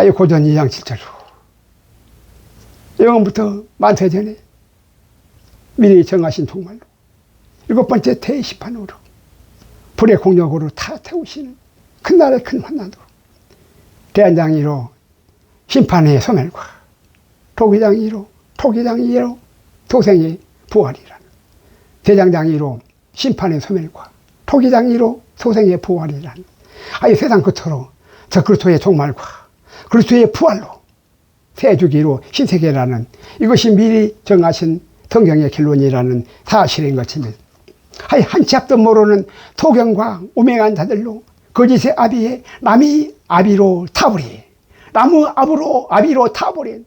하여 고전 2장 7절로. 영원부터 만태전에 미리 정하신 통말로. 일곱 번째 태시판으로 불의 공력으로 다 태우시는 큰 날의 큰 환난으로 대한장이로 심판의 소멸과 토기장이로 토기장이로 도생의 부활이라는 대장장이로 심판의 소멸과 토기장이로 소생의 부활이라는 아예 세상 끝으로 저 그리스도의 종말과 그리스도의 부활로 세주기로 신세계라는 이것이 미리 정하신 성경의 결론이라는 사실인 것입니다. 아예 한치 앞도 모르는 토경과 오맹한 자들로 거짓의 아비에 남이 아비로 타버린 나무 아비로 아비로 타버린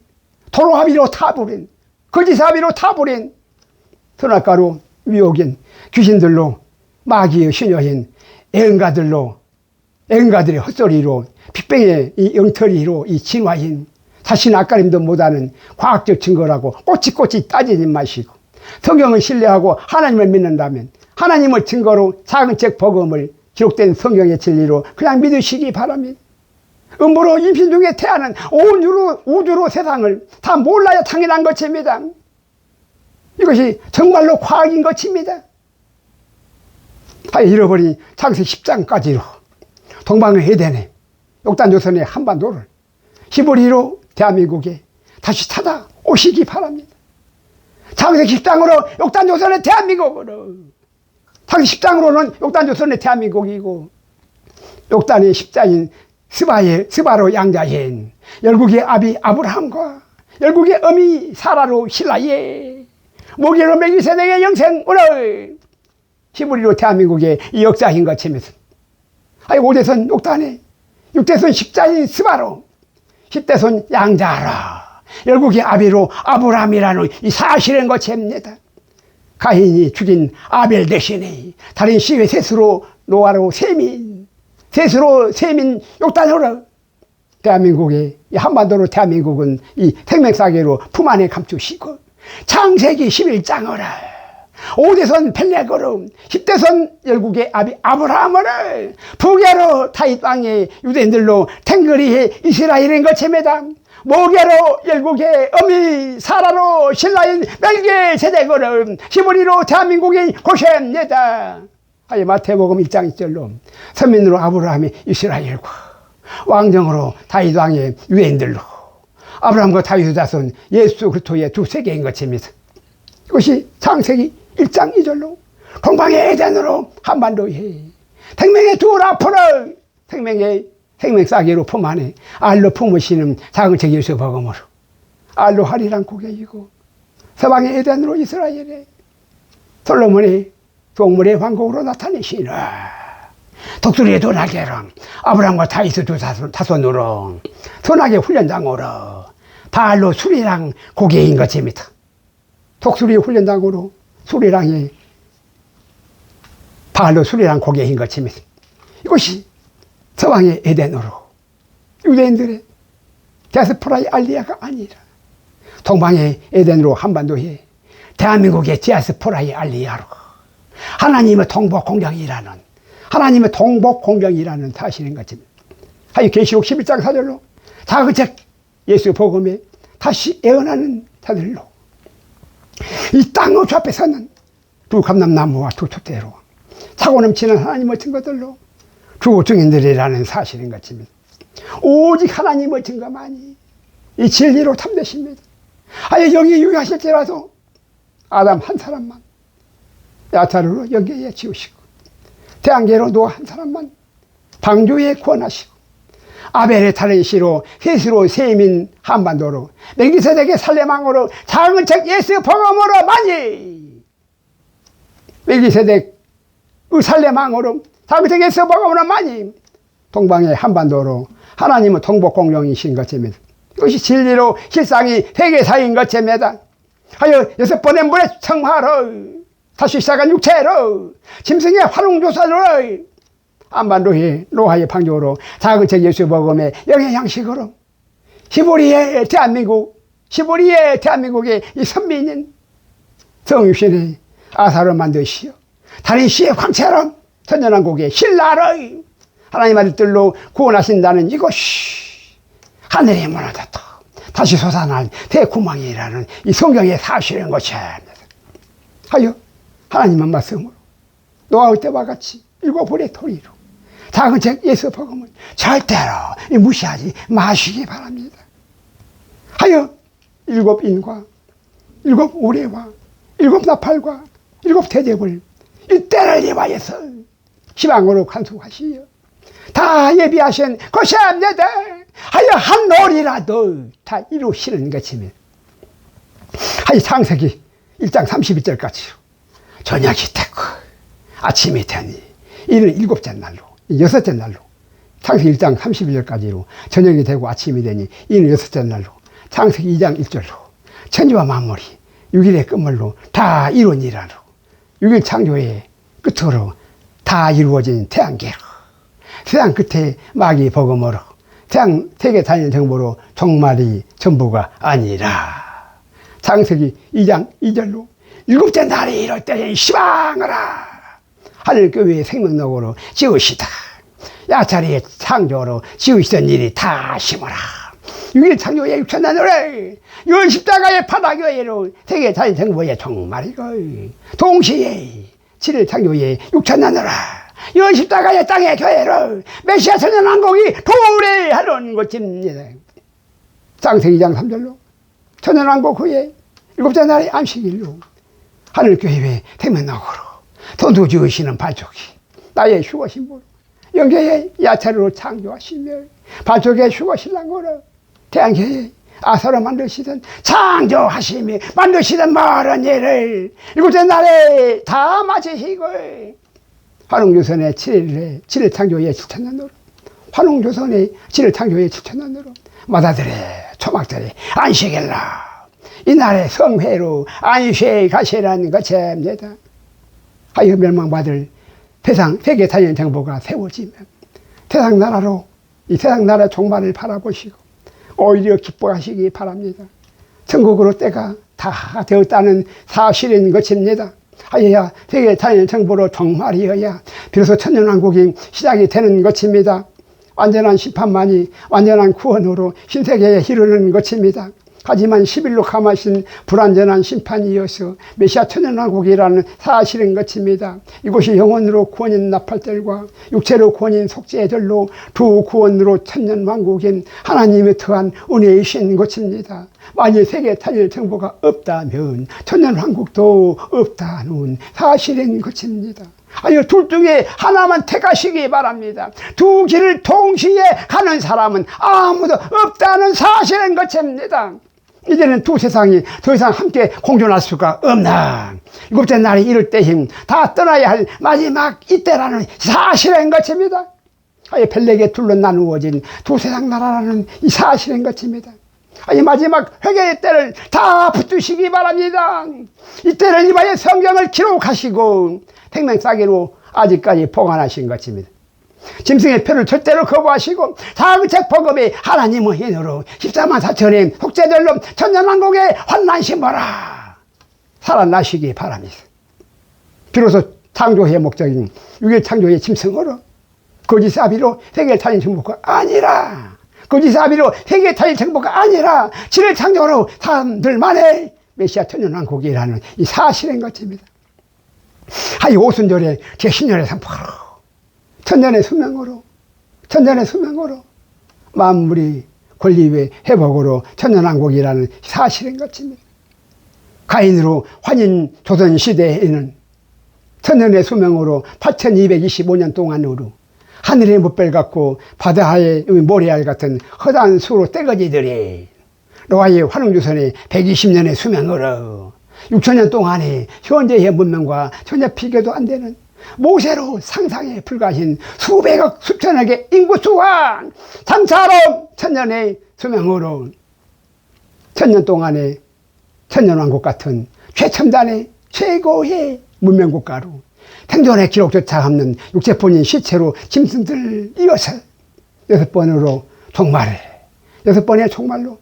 도로 아비로 타버린 거짓의 아비로 타버린 선악가로 미혹인 귀신들로 마귀의 시녀인 애은가들로 애은가들의 헛소리로 빅뱅의 이 영털이로 이 진화인 자신 아까림도 못하는 과학적 증거라고 꼬치꼬치 따지지 마시고 성경을 신뢰하고 하나님을 믿는다면 하나님을 증거로 작은 책 복음을 기록된 성경의 진리로 그냥 믿으시기 바랍니다. 음부로 임신 중에 태어난 온 우주로, 우주로 세상을 다 몰라야 당연한 것입니다. 이것이 정말로 과학인 것입니다. 다 잃어버린 창세 10장까지로 동방의 에덴에 욕단조선의 한반도를 히브리로 대한민국에 다시 찾아오시기 바랍니다. 창세 10장으로 욕단조선의 대한민국으로 창세 10장으로는 욕단조선의 대한민국이고 욕단의 10장인 스바의 스바로 양자인 열국의 아비 아브라함과 열국의 어미 사라로 신라의 모기로 메기세덱의 영생으로 히브리로 대한민국의 이 역사인 것이면서 아니 5대선 욕단에 6대선 십자인 스바로 10대선 양자라 열국의 아비로 아브라함이라는 이 사실인 것입니다. 가인이 죽인 아벨 대신에 다른 시의 셋으로 노아로 세민 셋으로 세민 욕단으로 대한민국의 이 한반도로 대한민국은 이 생명사계로 품 안에 감추시고 창세기 11장을 5대선 펠레그로 10대선 열국의 아비 아브라함을 부계로 타이 땅의 유대인들로 탱그리의 이스라엘인 것입니다. 모계로 열국의 어미 사라로 신라인 멜게 세대거를 히브리로 대한민국의 고시입니다. 아예 마태복음 1장 1절로 선민으로 아브라함이 이스라엘과 왕정으로 다윗 왕의 유대인들로 아브라함과 다윗의 자손 예수 그리스도의 두 세계인 것입니다. 이것이 창세기 1장 2절로 동방의 에덴으로 한반도에 생명의 두 라포를 생명의 생명 싸기로 품 안에 알로 품으시는 작은 책 예수 복음으로. 알로 하리란 고객이고 서방의 에덴으로 이스라엘에 솔로몬의 동물의 왕국으로 나타내시는 독수리의 도나개랑 아브라함과 다이스 두 자손, 자손으로 선악의 훈련장으로 발로 수리랑 고개인 것입니다. 독수리의 훈련장으로 수리랑이 발로 수리랑 고개인 것입니다. 이것이 서방의 에덴으로 유대인들의 디아스포라의 알리아가 아니라 동방의 에덴으로 한반도에 대한민국의 디아스포라의 알리아로 하나님의 동복 공경이라는 하나님의 동복 공경이라는 사실인 것입니다. 하여 계시록 11장 4절로 자그책 예수 복음에 다시 애원하는 자들로 이 땅의 앞에 서는 두 감람나무와 두 촛대로 차고 넘치는 하나님의 증거들로 주 증인들이라는 사실인 것입니다. 오직 하나님의 증거만이 이 진리로 참되십니다. 아예 여기 유하실지라도 아담 한 사람만 야타르로 여기에 지우시고 대안계로 노아 한 사람만 방주에 구원하시고 다른 시로 셋으로 세민 한반도로 멜기세덱의 살레망으로 작은 책 예수 복음으로 많이 멜기세덱의 살레망으로 작은 책 예수 복음으로 많이 동방의 한반도로 하나님은 동복 공룡이신 것입니다. 이것이 진리로 실상이 세계사인 것입니다. 하여 여섯 번의 물에 청하로 다시 시작한 육체로 짐승의 활용조사로 한반도의 노하의 방조로 작은 책 예수 복음의 영양식으로 히브리의 대한민국 히브리의 대한민국의 이 선민인 성육신의 아사를 만드시오 다른 시의 선전한 곡의 신라를 하나님 아들들로 구원하신다는 이것이 하늘이 무너졌다. 다시 솟아난 대구멍이라는 이 성경의 사실인 것입니다. 하여 하나님의 말씀으로 노아의 때와 같이 일곱 불의 토리로 책 예수 복음을 절대로 무시하지 마시기 바랍니다. 하여 일곱 인과 일곱 우레와 일곱 나팔과 일곱 대접을 이 때를 예화해서 희망으로 간수하시어 다 예비하신 것이옵니다. 하여 한 놀이라도 다 이루시는 것입니다. 하여 창세기 1장 32절까지 저녁이 됐고 아침이 되니 이는 일곱째 날로 여섯째 날로. 창세기 1장 31절까지로 저녁이 되고 아침이 되니 이는 여섯째 날로. 창세기 2장 1절로. 천지와 만물이 6일의 끝물로 다 일하로. 6일 창조의 끝으로 다 이루어진 태양계로. 태양 끝에 마귀 복음으로 태양 세계 다니는 정보로 종말이 전부가 아니라. 창세기 2장 2절로 일곱째 날이 이럴 때에 희망하라 하늘교회의 생명력으로 지으시다. 야차리의 창조로 지으시던 일이 다 심어라. 6일 창조의 육천하늘에 열 십자가의 바다교회로 세계 자연 정보의 종말이고 동시에 7일 창조의 육천하늘에 열 십자가의 땅의 교회로 메시아 천연왕국이 도래하는 것입니다. 창세기 2장 3절로 천연왕국 후에 일곱째 날의 안식일로 하늘교회의 생명력으로 돈 도 지으시는 발족이. 나의 휴거 신부로 영계의 야차로 창조하시며 발족의 휴거 신랑으로 태양계에 아사로 만드시던 창조하시며 만드시던 모든 일을 일곱째 날에 다 마치시고 환웅조선의 7일에 7일 창조의 7천년으로 환웅조선의 7일 창조의 7천년으로 마다들의 초막들의 안식일라 이날의 성회로 안식에 가시라는 것입니다 하여 멸망받을 세상 세계 다니는 정보가 세워지면 세상 나라로 이 세상 나라 종말을 바라보시고 오히려 기뻐하시기 바랍니다. 천국으로 때가 다 되었다는 사실인 것입니다. 하여야 세계 다니는 정보로 종말이어야 비로소 천년왕국이 시작이 되는 것입니다. 완전한 심판만이 완전한 구원으로 신세계에 이르는 것입니다. 하지만 11로 감하신 불완전한 심판이어서 메시아 천연왕국이라는 사실인 것입니다. 이곳이 영혼으로 구원인 나팔들과 육체로 구원인 속죄들로 두 구원으로 천년왕국인 하나님의 더한 은혜이신 것입니다. 만일 세계 탄일 정보가 없다면 천년왕국도 없다는 사실인 것입니다. 아니, 둘 중에 하나만 택하시기 바랍니다. 두 길을 동시에 가는 사람은 아무도 없다는 사실인 것입니다. 이제는 두 세상이 더 이상 함께 공존할 수가 없나. 일곱째 날이 이럴 때임 다 떠나야 할 마지막 이때라는 사실인 것입니다. 아예 벨렉에 둘러 나누어진 두 세상 나라라는 이 사실인 것입니다. 아니 마지막 회개의 때를 다 붙드시기 바랍니다. 이때를 이마에 성경을 기록하시고 생명싸기로 아직까지 보관하신 것입니다. 짐승의 표를 절대로 거부하시고 사그책 복음이 하나님의 인으로 14만 4천의 속죄절로 천년왕국에 환난심어라 살아나시기 바랍니다. 비로소 창조의 목적인 6일 창조의 짐승으로 거짓사비로 세계를 타는 정보가 아니라 거짓사비로 세계를 타는 정보가 아니라 질을 창조로 사람들만의 메시아 천년왕국이라는 이 사실인 것입니다. 하이 오순절에 제 신년의 상포로 천년의 수명으로 천년의 수명으로 만물이 권리의 회복으로 천년왕국이라는 사실인 것입니다. 가인으로 환인 조선 시대에는 천년의 수명으로 8225년 동안으로 하늘의 못별 같고 바다의 모래알 같은 허다한 수로 떼거지들이 노아의 환웅조선의 120년의 수명으로 6천년 동안에 현재의 문명과 전혀 비교도 안 되는 모세로 상상에 불과하신 수백억 수천억의 인구수와 장차로 천년의 수명으로 천년 동안에 천년왕국 같은 최첨단의 최고의 문명국가로 생존의 기록조차 없는 육체본인 시체로 짐승들 이어서 여섯 번으로 종말을 여섯 번의 종말로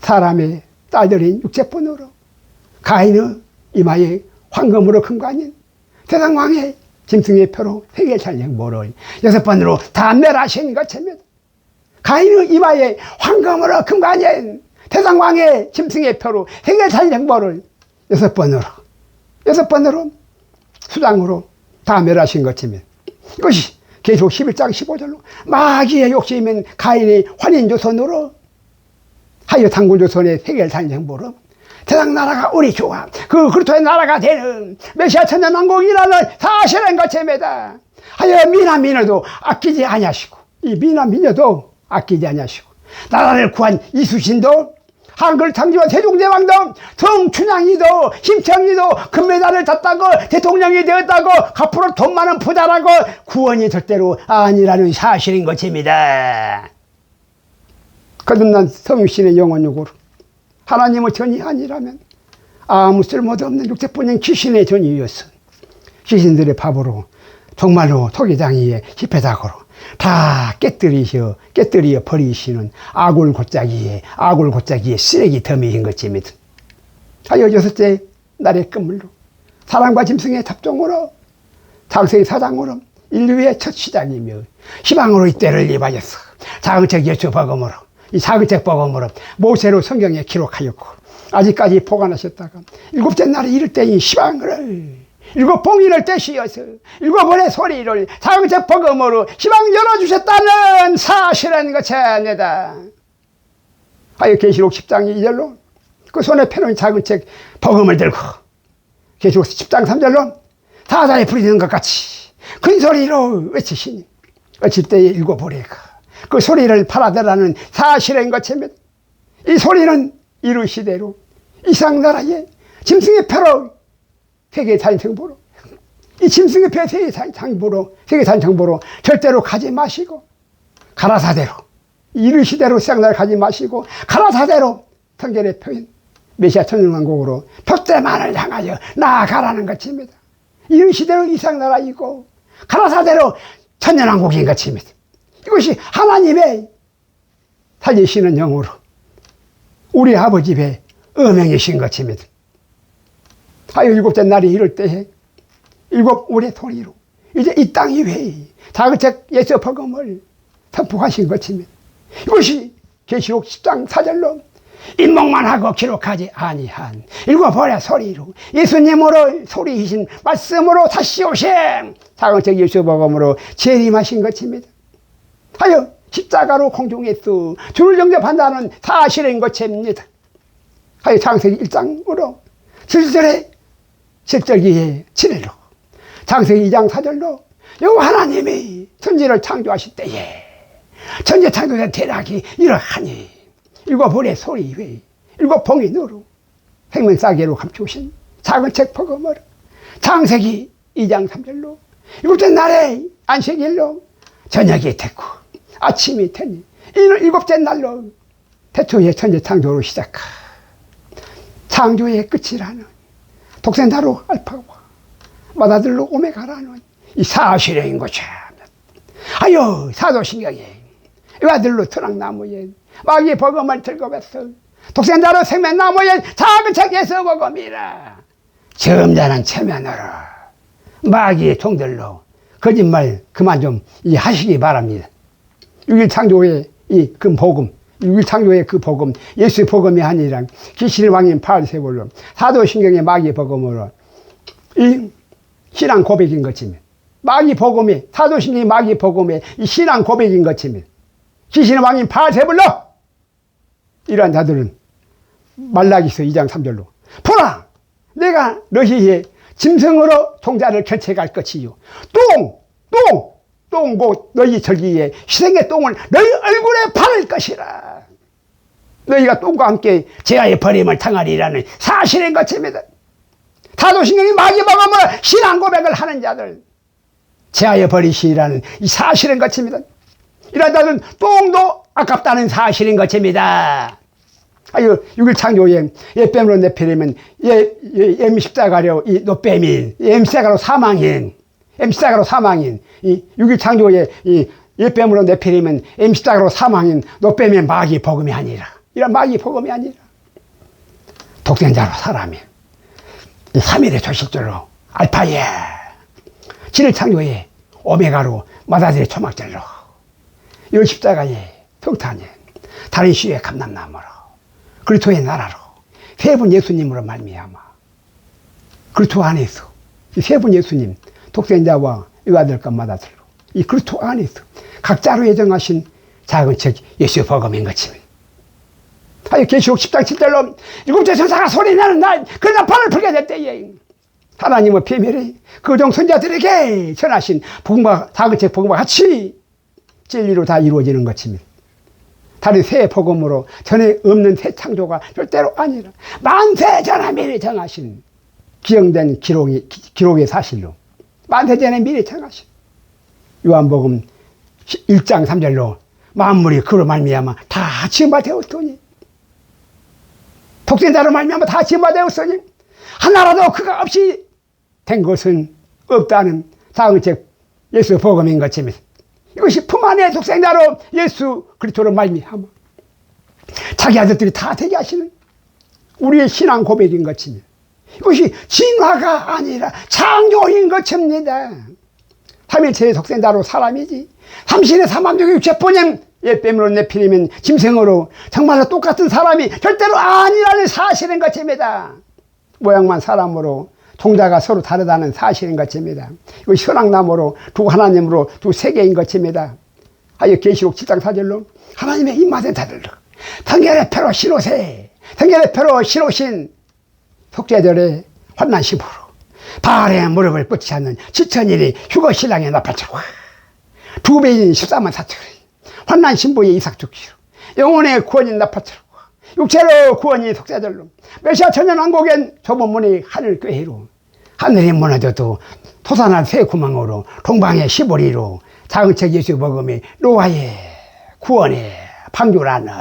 사람의 딸들인 육체본으로 가인의 이마에 황금으로 큰 거 아닌 세상 왕의 짐승의 표로 세계 전쟁 모를 여섯 번으로 다 멸하신 것입니다. 가인의 이마에 황금으로 금관연 태상왕의 짐승의 표로 세계사진 행보를 여섯 번으로 여섯 번으로 수장으로 다 멸하신 것이면 이것이 계속 11장 15절로 마귀의 욕심인 가인의 환인조선으로 하여 당군조선의 세계사진 행보로 세상 나라가 우리 좋아 그 그리스도의 나라가 되는 메시아 천년왕국이라는 사실은 것입니다. 하여 미나 미녀도 아끼지 아니하시고 이 미나 미녀도 아끼지 아니하시고 나라를 구한 이수신도 한글 창조와 세종대왕도 성춘향이도 심청이도 금메달을 땄다고 대통령이 되었다고 앞으로 돈 많은 부자라고 구원이 절대로 아니라는 사실인 것입니다. 거듭난 성신의 영혼육으로 하나님의 전이 아니라면 아무 쓸모도 없는 육체뿐인 귀신의 전이었어. 귀신들의 밥으로 정말로 토기장이에 집회작으로 다 깨뜨리셔 깨뜨려 버리시는 아굴 곧자기에 아굴 곧자기에 쓰레기 더미인 것입니다. 하여 여섯째 날의 끝물로 사랑과 짐승의 잡종으로 장세의 사장으로 인류의 첫 시작이며 희망으로 이 때를 입하였어. 예수 복음으로 이 자극책 복음으로 모세로 성경에 기록하였고 아직까지 보관하셨다가 일곱째 날에 이를 때이 희망을 일곱 봉인을 떼시어서 일곱 번의 소리를 자극적 복음으로 희망 열어주셨다는 사실은 것입니다. 하여 계시록 10장 2절로 그 손에 펴놓은 작은 책 복음을 들고 계시록 10장 3절로 사자에 부리는 것 같이 큰 소리로 외치시니 어칠 때에 보리가 그 소리를 팔아들라는 사실인 것입니다. 이 소리는 이루시대로 이상나라의 짐승의 표로 세계 산 정보로 이 짐승의 배 세계 산 정보로 세계 산 정보로 절대로 가지 마시고 가라사대로 이르시대로 생날 가지 마시고 가라사대로 성결의 표현 메시아 천년왕국으로 벽대만을 향하여 나아가라는 것입니다. 이르시대로 이상나라이고 가라사대로 천년왕국인 것입니다. 이것이 하나님의 살리시는 영으로 우리 아버지 배 음행이신 것입니다. 하여 일곱째 날이 이럴 때에 일곱 우리 소리로 이제 이 땅이 왜 자그책 예수 복음을 선포하신 것입니다. 이것이 계시록 10장 4절로 인목만 하고 기록하지 아니한 일곱 벌의 소리로 예수님으로 소리이신 말씀으로 다시 오심 자그책 예수 복음으로 재림하신 것입니다. 하여 십자가로 공중에서 주를 영접한다는 사실인 것입니다. 하여 창세기 1장으로 7절에 10절기에 7일로 장세기 2장 4절로 여호 하나님이 천지를 창조하실 때에 천지 창조된 대략이 이러하니 일곱 벌의 소리 외 일곱 봉인으로 생명사계로 감추신 작은 책 복음으로 장세기 2장 3절로 일곱째 날에 안식일로 저녁이 됐고 아침이 되니? 이는 일곱째 날로 태초의 천지 창조로 시작하. 창조의 끝이라는 독생자로 알파와 마다들로 오메가라는 이 사실인 것이 하여 사도신경에 이 아들로 트락나무에 마귀의 버금을 들고 왔어. 독생자로 생명나무에 작은 책에서 버금이라. 점잖은 체면으로 마귀의 종들로 거짓말 그만 좀 하시기 바랍니다 6일 창조의 이 그 복음 6일 창조의 그 복음, 예수의 복음이 아니라 귀신의 왕인 파르세볼로 사도신경의 마귀의 복음으로 이 신앙 고백인 것이며 마귀 복음이 사도신경의 마귀 복음의 이 신앙 고백인 것이며 귀신의 왕인 파르세볼로 이러한 자들은 말라기서 2장 3절로 보라 내가 너희의 짐승으로 종자를 견책할 것이요 똥! 똥! 똥고 너희 절기에 희생의 똥을 너희 얼굴에 바를 것이라. 너희가 똥과 함께 제아의 버림을 당하리라는 사실인 것입니다. 타도신경이 마귀 먹음으로 신앙 고백을 하는 자들 제아의 버리시라는 이 사실인 것입니다. 이런 자들은 똥도 아깝다는 사실인 것입니다. 아유, 6일 창조에 예뱀으로 내패리면 예, 예, 엠십자가로 이 노뱀인, 엠십자가로 사망인, 엠십자가로 사망인, 이 6일 창조에 이 예뱀으로 내패리면 엠십자가로 사망인 노뱀의 마귀 복음이 아니라, 이런 마귀 복음이 아니라, 독생자로 사람이, 3일의 조식절로, 알파에, 7일 창조에 오메가로 마다들의 초막절로, 이 십자가에 평탄에 다른 시의 감남나무로 그리스도의 나라로 세 분 예수님으로 말미암아 그리스도 안에서 이 세 분 예수님 독생자와 유아들 것마다 들로 이 그리스도 안에서 각자로 예정하신 작은 책 예수 복음인 것입니다. 아유 계시록 10장 7절로 일곱째 천사가 소리 나는 날그 나팔을 불게 될 때에 하나님의 비밀이 그종 선자들에게 전하신 복음과 작은 책 복음과 같이 진리로 다 이루어지는 것입니다. 다른 새 복음으로 전에 없는 새 창조가 절대로 아니라 만세 전에 미리 정하신 기영된 기록이, 기록의 사실로 만세 전에 미리 정하신 요한복음 1장 3절로 만물이 그로 말미암아 다 지음바 되었더니 독생자로 말미암아 다 지음바 되었으니 하나라도 그가 없이 된 것은 없다는 사응책 예수 복음인 것입니다. 이것이 품 안에 독생자로 예수 그리스도로 말미암아 자기 아들들이 다 되게 하시는 우리의 신앙 고백인 것입니다. 이것이 진화가 아니라 창조인 것입니다. 삼일체의 독생자로 사람이지. 삼신의 삼함중의 육체뿐인 예빼므로 내피리면 짐승으로 정말로 똑같은 사람이 절대로 아니라는 사실인 것입니다. 모양만 사람으로 종자가 서로 다르다는 사실인 것입니다. 이거 현황나무로 두 하나님으로 두 세계인 것입니다. 하여 계시록 7장 4절로 하나님의 입맛에 다들러 성결의 표로 신오세 성결의 표로 신오신 속죄절의 환난심으로 발에 무릎을 뻗지 않는 지천일이 휴거 신랑의 나팔처럼 두 배인 14만 4천이 환난신부의 이삭죽기로 영혼의 구원인 나팔처럼 육체로 구원이 속죄절로 메시아 천년왕국엔 좁은 문이 하늘 꾀해로 하늘이 무너져도 토산한 새 구멍으로 동방의 시보리로 작은 책 예수 복음이 노아의 구원의 방주라는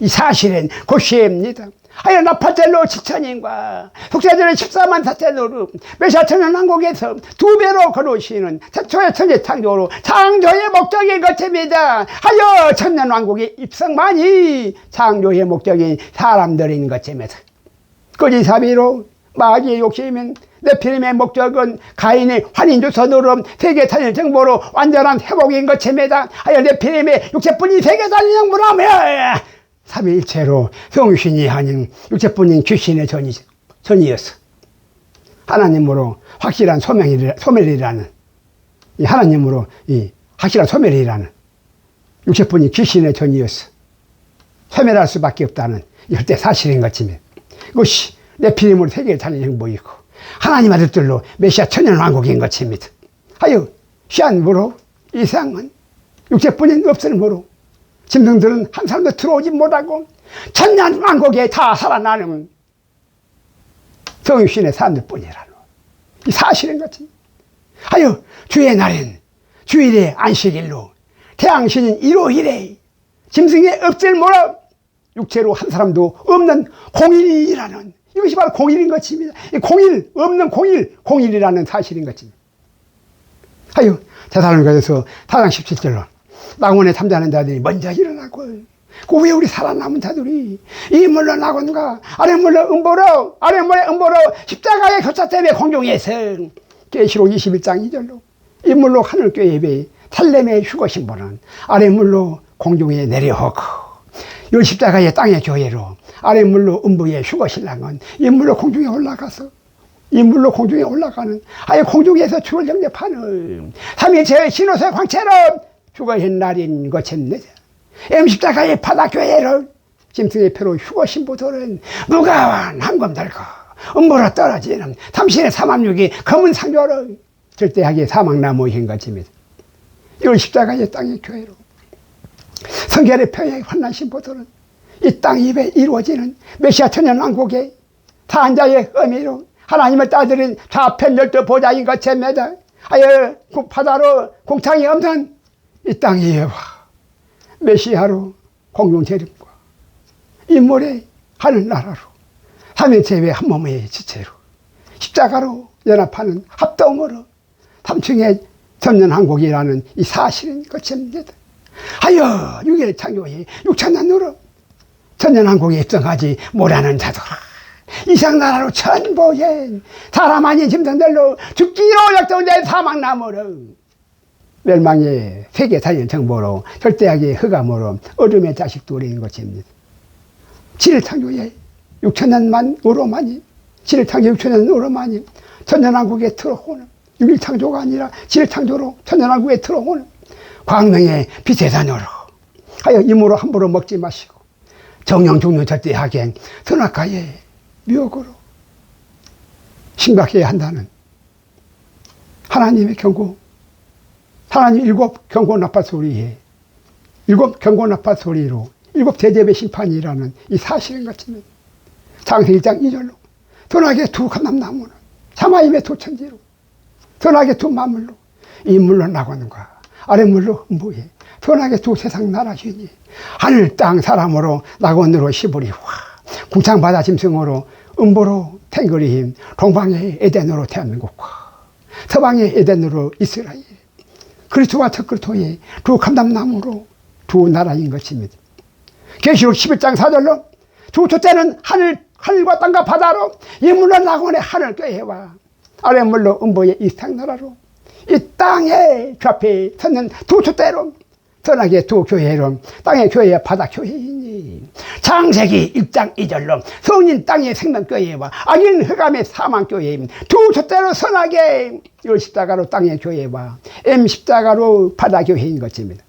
이 사실은 고시입니다. 하여 나파젤로 지천인과 속세전의 14만 사천으로 메시아 천연왕국에서 두 배로 걸어오시는 최초의 천재 창조로 창조의 목적인 것입니다. 하여 천년 왕국의 입성만이 창조의 목적인 사람들인 것입니다. 거짓사비로 마귀의 욕심은 네피림의 목적은 가인의 환인조선으로 세계 단일 정보로 완전한 회복인 것입니다. 하여 네피림의 육체뿐인 세계 단일 정보라며 삼위일체로 성신이 아닌 육체뿐인 귀신의 전이, 전이었어. 하나님으로 확실한 소명이, 소멸이라는, 이 하나님으로 이 확실한 소멸이라는 육체뿐인 귀신의 전이었어. 소멸할 수밖에 없다는 열대 사실인 것입니다. 이것이 내 피림으로 세계를 다니는 행복이고, 하나님 아들들로 메시아 천년 왕국인 것입니다. 하여, 시한무로 이상은 육체뿐인 없을무로 짐승들은 한 사람도 들어오지 못하고 천년 왕국에 다 살아나는 성육신의 사람들 뿐이라는 이 사실인 거지. 하여 주의 날엔 주일의 안식일로 태양신인 일요일에 짐승의 엎질 모라 육체로 한 사람도 없는 공일이라는 이것이 바로 공일인 것입니다. 공일 없는 공일 공일이라는 사실인 것입니다. 하여 대사로니가에서 타장 17절로 망원에 잠자는 자들이 먼저 일어나고 그왜 우리 살아남은 자들이 이 물러나건가 아래 물러 음보로 아래 물러 음보로 십자가의 교차 때문에 공중에서 계시록 21장 2절로 이 물로 하늘교 예배 살렘의 휴거 신보는 아래 물로 공중에 내려오고 이 십자가의 땅의 교회로 아래 물로 음부의 휴거 신랑은 이 물로 공중에 올라가서 이 물로 공중에 올라가는 아예 공중에서 주를 영접하는 삼일체의 신호세 광채로 휴거한 날인 것입니다. M십자가의 바다교회를 짐승의 표로 휴거 신부들은 무가한 한검 들고 음보로 떨어지는 삼신의 사망육이 검은 상조를 절대하게 사망나무인 것입니다. 이 십자가의 땅의 교회로 성결의 표의 환난 신부들은 이땅 입에 이루어지는 메시아 천년 왕국의 탄자의 의미로 하나님을 따드린 좌편 열두 보좌인 것입니다. 아예 바다로 공창이 없는 이 땅의 예화 메시아로 공중 재림과 인물의 하늘나라로 삼위체의 한 몸의 지체로 십자가로 연합하는 합동으로 삼층의 전년한국이라는 이 사실인 것입니다. 하여 육일 창조의 육천년으로 전년한국에 입성하지 못하는 자들아 이상 나라로 천보엔 사람 아닌 짐승들로 죽기로 역정된 사망나무를 멸망의 세계 살인 정보로 절대하게 흑암으로 어둠의 자식도 우리인 것입니다. 칠창조의 6천년 으로만이 칠창조 6천년 으로만이 천년왕국에 들어오는 6일 창조가 아니라 칠창조로 천년왕국에 들어오는 광명의 빛의 산으로 하여 임으로 함부로 먹지 마시고 정령 종료 절대하게 선악가의 미혹으로 심각해야 한다는 하나님의 경고 하나님 일곱 경고 나팔 소리에 일곱 경고 나팔 소리로 일곱 대접의 심판이라는 이 사실인 것입니다. 장세기 1장 2절로 전하게 두 감남나무는 사마임의 두 천지로 전하게 두 만물로 인물로 나고는가 아랫물로 음부에 전하게 두 세상 나라 주니 하늘 땅 사람으로 낙원으로 시부리와 궁창바다 짐승으로 음보로 탱거리힘 동방의 에덴으로 대한민국과 서방의 에덴으로 이스라엘 그리스도와 적그리스도의 두 감담나무로 두 나라인 것입니다. 계시록 11장 4절로 두 첫째는 하늘, 하늘과 땅과 바다로 이 물로 낙원의 하늘 꾀해와 아랫물로 음보의 이상 나라로 이주 앞에 섰는 두 첫째로 선하게 두 교회로 땅의 교회와 바다 교회이니 창세기 1장 2절로 성인 땅의 생명교회와 악인 흑암의 사망교회임 두 첫째로 선하게 열 십자가로 땅의 교회와 M 십자가로 바다 교회인 것입니다.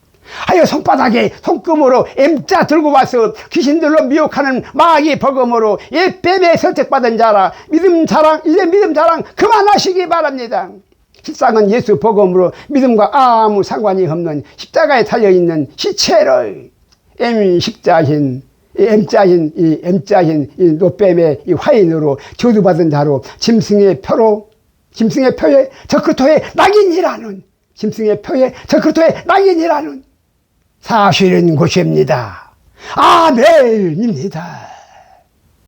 하여 손바닥에 손금으로 M자 들고 와서 귀신들로 미혹하는 마귀 버금으로 이 뱀에 설득받은 자라 믿음 자랑 이제 믿음 자랑 그만하시기 바랍니다. 실상은 예수 복음으로 믿음과 아무 상관이 없는 십자가에 달려있는 시체를 M 십자신, 이 M자신, 이 M자신, 이 노뱀의 이 화인으로 저주받은 자로 짐승의 표로, 짐승의 표에 적그토의 낙인이라는, 짐승의 표에 적그토의 낙인이라는 사실인 곳입니다. 아멘입니다.